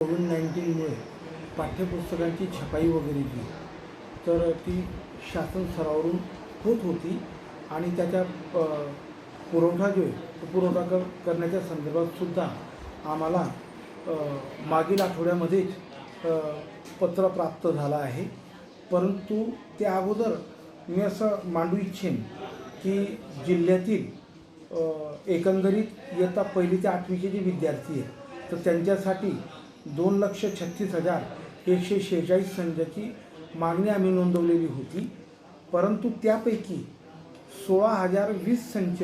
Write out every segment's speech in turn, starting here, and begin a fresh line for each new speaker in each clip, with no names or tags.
Covid नाईन्टीनमुळे पाठ्यपुस्तकांची छपाई वगैरे जी तर ती शासन स्तरावरून होत होती आणि त्याच्या पुरवठा जो आहे तो पुरवठा कर करण्याच्या संदर्भातसुद्धा आम्हाला मागील आठवड्यामध्येच पत्र प्राप्त झालं आहे. परंतु त्या अगोदर मी असं मांडू इच्छेन की जिल्ह्यातील एकंदरीत इयत्ता पहिली ते आठवीचे जे विद्यार्थी आहेत तर त्यांच्यासाठी दोन लक्ष छत्तीस हजार एकशे शेहेचाळीस संचाची मागणी आम्ही नोंदवलेली होती. परंतु त्यापैकी सोळा हजार वीस संच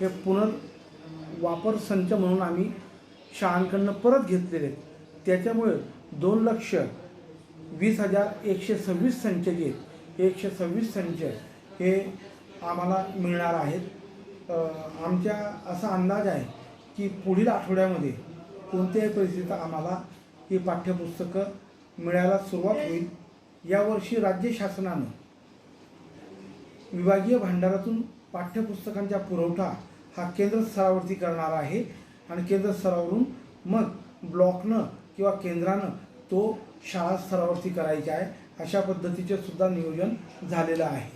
हे पुनर्वापर संच म्हणून आम्ही शाळांकडनं परत घेतलेले आहेत. त्याच्यामुळे दोन लक्ष वीस हजार एकशे सव्वीस संच जे आहेत, एकशे सव्वीस संच हे आम्हाला मिळणार आहेत. आमच्या असा अंदाज आहे की पुढील आठवड्यामध्ये कोणत्याही परिस्थितीत आम्हाला ही पाठ्यपुस्तकं मिळायला सुरुवात होईल. यावर्षी राज्य शासनानं विभागीय भांडारातून पाठ्यपुस्तकांचा पुरवठा हा केंद्र स्तरावरती करणार आहे आणि केंद्र स्तरावरून मग ब्लॉकनं किंवा केंद्रानं तो शाळा स्तरावरती करायचा आहे. अशा पद्धतीचे सुद्धा नियोजन झालेलं आहे.